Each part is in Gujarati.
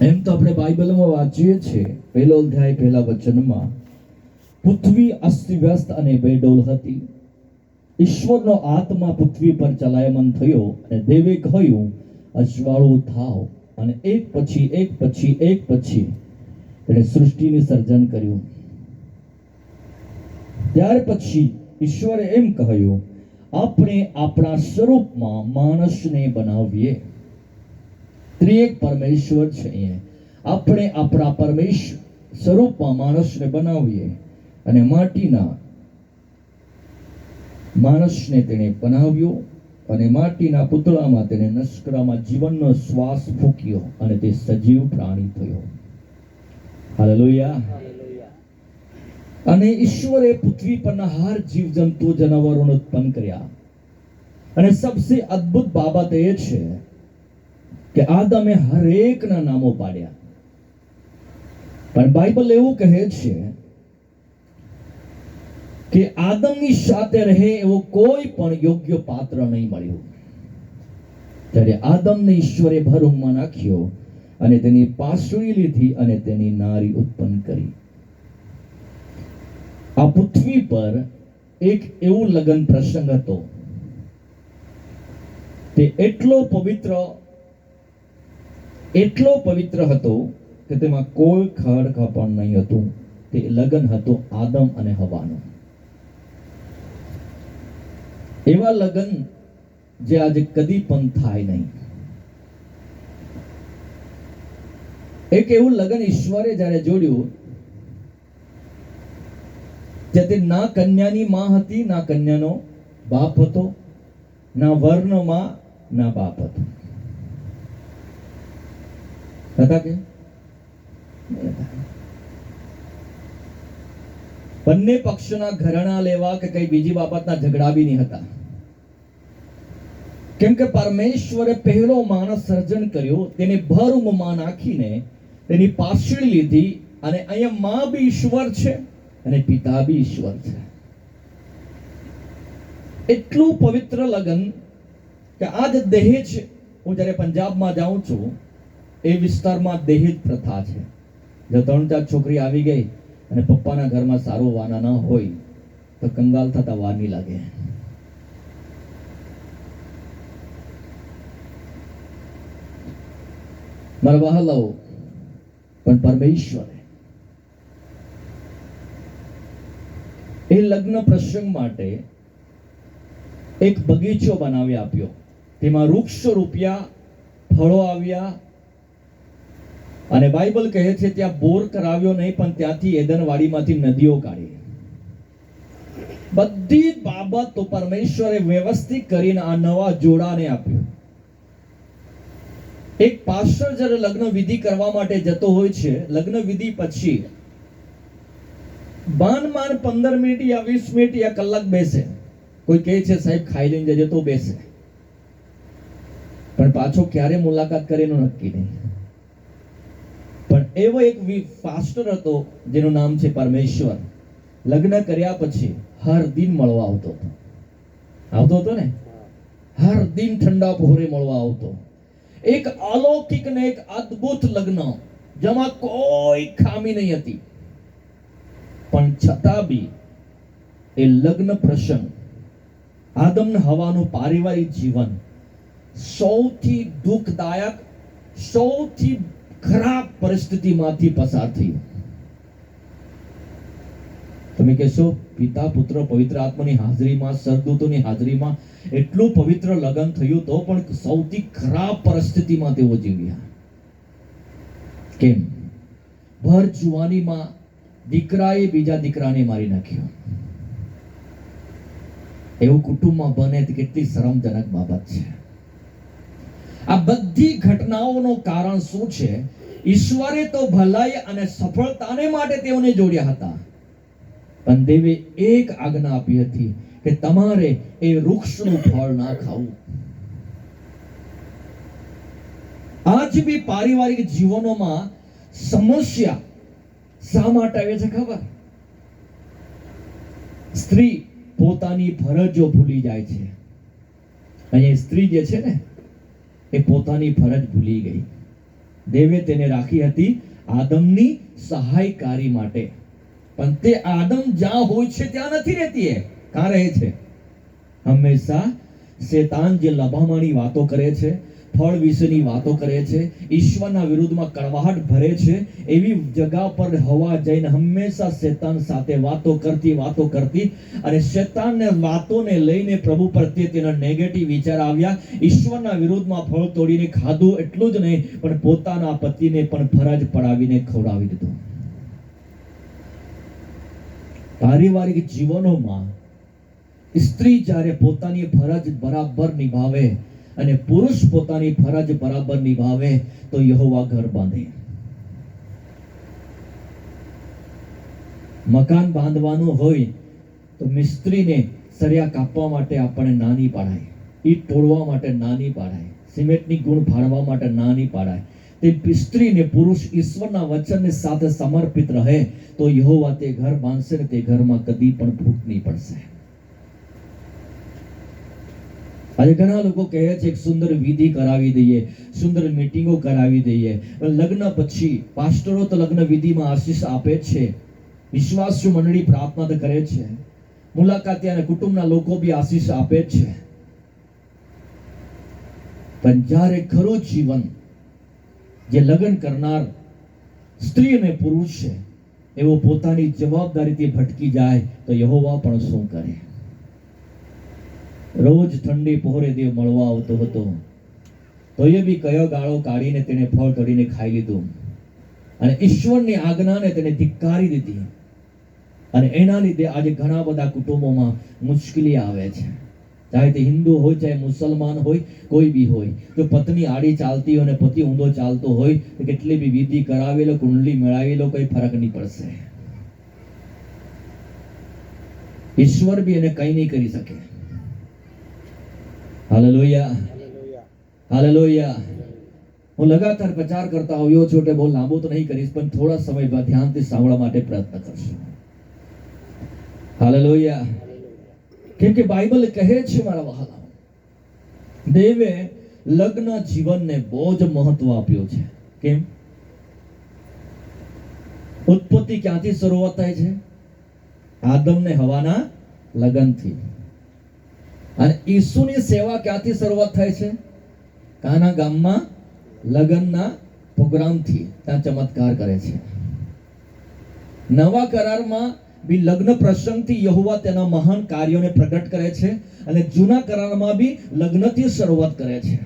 એમ તો આપણે બાઇબલમાં વાંચીએ છીએ, પહેલો અધ્યાય, પહેલા વચનમાં, પૃથ્વી અસ્તવ્યસ્ત અને બેડોલ હતી. ઈશ્વરનો આત્મા પૃથ્વી પર ચલાયમાન થયો અને દેવે કહ્યું, અજવાળું થાવ. અને એક પછી એક પછી એક પછી એણે સૃષ્ટિનું સર્જન કર્યું. ત્યાર પછી ઈશ્વરે એમ કહ્યું, આપણે આપણા સ્વરૂપમાં માણસને બનાવીએ. ત્રિએક પરમેશ્વર છે. આપણે આપણા પરમેશ્વર સ્વરૂપમાં માણસને બનાવીએ અને માટીના માણસને તેણે બનાવ્યો અને માટીના પુતળામાં તેને નસ્કરામાં જીવનનો શ્વાસ ફૂક્યો અને તે સજીવ પ્રાણી થયો. હાલેલુયા. અને ઈશ્વરે પૃથ્વી પરના હાર જીવજંતુ જનાવરોને ઉત્પન્ન કર્યા. અને સબસે અદ્ભુત બાબત એ છે કે આદમે હરેકના નામો પાડ્યા. પણ બાઇબલ એવું કહે છે કે આદમની સાથે રહે એવો કોઈ પણ યોગ્ય પાત્ર નહીં મળ્યું. ત્યારે આદમને ઈશ્વરે ભરૂમમાં નાખ્યો અને તેની પાસળી લીધી અને તેની નારી ઉત્પન્ન કરી. આ પૃથ્વી પર એક એવું લગ્ન પ્રસંગ હતો. તે એટલો પવિત્ર એટલો પવિત્ર હતો કે તેમાં કોઈ ખડ પણ નહીં હતું. તે લગ્ન હતું આદમ અને હવાનું. એવા લગ્ન જે આજે કદી પણ થાય નહીં. એક એવું લગ્ન ઈશ્વરે જ્યારે જોડ્યું, જે તે ના કન્યાની માં હતી, ના કન્યાનો બાપ હતો, ના વરનો માં, ના બાપ હતો. હતા કે? બંને પક્ષોના ઘરણા લેવા કે કઈ બીજી બાબતના ઝઘડા બી નહીં હતા. કેમ કે પરમેશ્વરે પહેલો માણસ સર્જન કર્યો, તેને ભર નાખીને તેની પાછળી લીધી અને અહીંયા માં બી ઈશ્વર છે અને પિતા બી ઈશ્વર છે. એટલું પવિત્ર લગન કે આજ દહેજ હું જ્યારે પંજાબમાં જાઉં છું, એ વિસ્તારમાં દહેજ પ્રથા છે. જો ત્રણ ચાર છોકરી આવી ગઈ અને પપ્પાના ઘરમાં સારું વાના ન હોય, તો કંગાલ થતા વાર નહીં લાગે. મારા વહાલાઓ પણ પરમેશ્વરે એ લગ્ન પ્રસંગ માટે એક બગીચો બનાવી આપ્યો. તેમાં વૃક્ષો રૂપિયા, ફળો આવ્યા અને બાઇબલ કહે છે, ત્યાં બોર કરાવ્યો નહીં, પણ ત્યાંથી એદનવાડીમાંથી નદીઓ કાઢી. બધી બાબતો પરમેશ્વરે વ્યવસ્થિત કરીને આ નવા જોડાને આપ્યું. એક પાસ્ટર જ્યારે લગ્ન વિધિ કરવા માટે જતો હોય છે, લગ્ન વિધિ પછી બાન માન પંદર મિનિટ યા વીસ મિનિટ યા કલાક બેસે. કોઈ કહે છે, સાહેબ, ખાઈ લઈને જજે તો બેસે. પણ પાછો ક્યારે મુલાકાત કરે નક્કી નહીં. એવો એક પાસ્ટર હતો, જેનું નામ છે પરમેશ્વર. લગ્ન કર્યા પછી હર દિન મળવા આવતો હતો. આવતો હતો ને? હર દિન ઠંડા પહોરે મળવા આવતો. એક અલૌકિક ને એક અદ્ભુત લગ્ન, જેમાં કોઈ ખામી નહીં હતી. પણ છતાં બી એ લગ્ન પ્રસંગ આદમ હવાનું પારિવારિક જીવન, સૌથી દુઃખદાયક, સૌથી ખરાબ પરિસ્થિતિમાંથી પસાર થયું. તમે કહેશો, પિતા, પુત્ર, પવિત્ર આત્માની હાજરીમાં, સરદૂતોની હાજરીમાં એટલું પવિત્ર લગ્ન થયું તો પણ સૌથી ખરાબ પરિસ્થિતિમાં તેઓ જીવ્યા. કેમ? ભર જુવાનીમાં દીકરાએ બીજા દીકરાને મારી નાખ્યો. એવું કુટુંબમાં બને તે કેટલી શરમજનક બાબત છે. આ બધી ઘટનાઓનું કારણ શું છે? ઈશ્વરે તો ભલાઈ અને સફળતાને માટે તેઓને જોડ્યા હતા. પણ દેવે એક આજ્ઞા આપી હતી કે તમારે એ વૃક્ષનું ફળ ના ખાવું. આજ બી પારિવારિક જીવનોમાં સમસ્યા શા માટે આવે છે ખબર? સ્ત્રી પોતાની ફરજો ભૂલી જાય છે. અહીંયા સ્ત્રી જે છે ને, એ પોતાની ફરજ ભૂલી ગઈ. દેવે તેને રાખી હતી આદમની સહાયકારી માટે. પણ તે આદમ જ્યાં હોય છે ત્યાં નથી રહેતી એ. કાં રહે છે? હંમેશા શેતાન જે લભામણી વાતો કરે છે ફળ વિશેની વાતો કરે છે, ઈશ્વરના વિરુદ્ધમાં કડવાહટ ભરે છે, એવી જગા પર હવા જઈને હંમેશા શેતાન સાથે વાતો કરતી વાતો કરતી અને શેતાનને વાતોને લઈને પ્રભુ પ્રત્યે તેના નેગેટિવ વિચાર આવ્યા. ઈશ્વરના વિરુદ્ધમાં ફળ તોડીને ખાધું એટલું જ નહીં, પણ પોતાના પતિને પણ ફરજ પડાવીને ખવડાવી દીધું. પારિવારિક જીવનોમાં સ્ત્રી જ્યારે પોતાની ફરજ બરાબર નિભાવે અને પુરુષ પોતાની ફરજ બરાબર નિભાવે તો યહોવા ઘર બાંધે. મકાન બાંધવાનું હોય તો મિસ્ત્રીને સરિયા કાપવા માટે આપણને નાની પાડાય. ઈટ તોડવા માટે નાની પાડાય. સિમેન્ટની ગુણ ફાળવા માટે નાની પાડાય. તે સ્ત્રીને પુરુષ ઈશ્વરના વચનને સાથે સમર્પિત રહે તો યહોવા તે ઘર બાંધશે ને તે ઘરમાં કદી પણ ભૂખ નહીં પડશે. આજે ઘણા લોકો કહે છે સુંદર વિધિ કરાવી દઈએ, સુંદર મીટિંગો કરાવી દઈએ. લગ્ન પછી પાસ્ટરો તો લગ્ન વિધિમાં આશીષ આપે છે. વિશ્વાસુ મંડળી પ્રાર્થના તો કરે છે. મુલાકાતી અને કુટુંબના લોકો બી આશીષ આપે છે. પણ જ્યારે ખરું જીવન, જે લગ્ન કરનાર સ્ત્રી અને પુરુષ છે, એવો પોતાની જવાબદારીથી ભટકી જાય તો યહોવા પણ શું કરે? રોજ ઠંડી પહોરે દેવ મળવા આવતો હતો. તોય બી કયો ગાળો કાઢીને તેને ફળ તોડીને ખાઈ લીધું. અને ઈશ્વરની આજ્ઞાને તેને ધિક્કારી દીધી. અને એના લીધે આજે ઘણા બધા કુટુંબોમાં મુશ્કેલી આવે છે. ચાહે તે હિન્દુ હોય, ચાહે મુસલમાન હોય, કોઈ બી હોય. જો પત્ની આડી ચાલતી હોય અને પતિ ઊંધો ચાલતો હોય, તો કેટલી બી વિધિ કરાવેલો કુંડલી મેળાવેલો કોઈ ફરક નહીં પડશે. ઈશ્વર બી એને કંઈ નહીં કરી શકે. હાલેલુયા. હાલેલુયા. હું લગાતાર પ્રચાર કરતા આવ્યો છું એટલે બહુ લાંબો તો નહીં કરીશ પણ થોડા સમય બાદ ધ્યાનથી સાંભળવા માટે પ્રયત્ન કરશું. હાલેલુયા. કેમ કે બાઇબલ કહે છે મારા વહાલા દેવે લગ્ન જીવનને બહુ જ મહત્વ આપ્યું છે. કેમ? ઉત્પત્તિ ક્યાંથી શરૂઆત થાય છે? આદમ ને હવાના લગ્નથી. અને ઈસુની સેવા ક્યાંથી શરૂઆત થાય છે? કાના ગામમાં લગ્નના પ્રોગ્રામથી ત્યાં ચમત્કાર કરે છે. નવા કરારમાં બી લગ્ન પ્રસંગથી યહોવા તેના મહાન કાર્યોને પ્રગટ કરે છે અને જૂના કરારમાં બી લગ્નથી શરૂઆત કરે છે.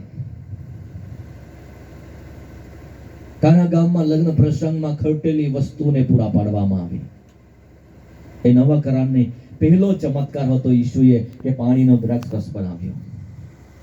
કાના ગામમાં લગ્ન પ્રસંગમાં ખર્ટેલી વસ્તુને પૂરા પાડવામાં આવી. એ નવા કરારની પહેલો ચમત્કાર હતો ઈશુએ કે પાણીનો દ્રાક્ષ રસ બનાવ્યો